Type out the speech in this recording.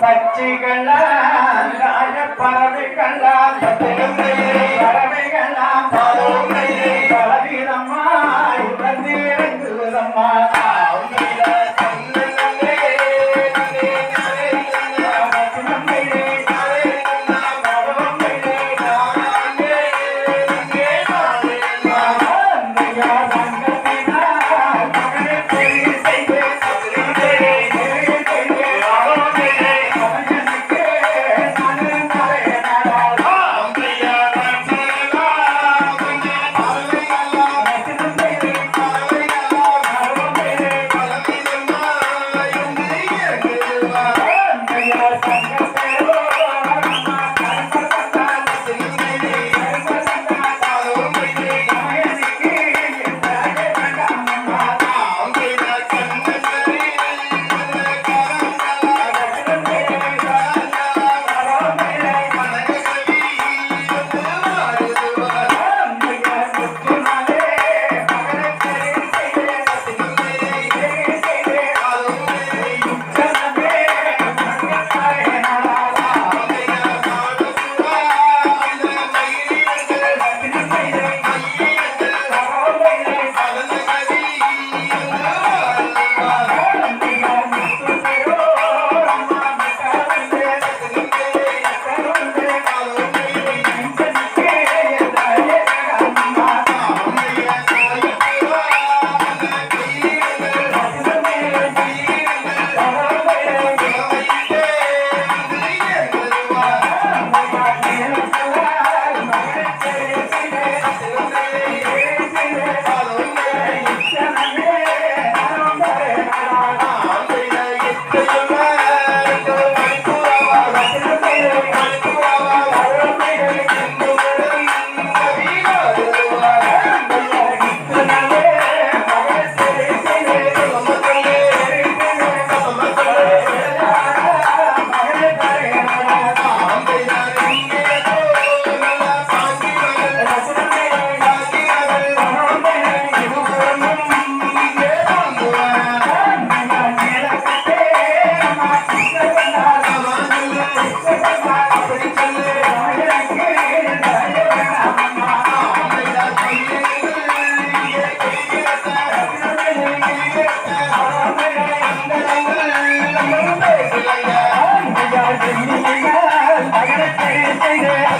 பச்சிகளாம் பறவைகளாம் பறவைகளாம் பலவிதம்மா உணர்ந்து இறங்குவதம்மா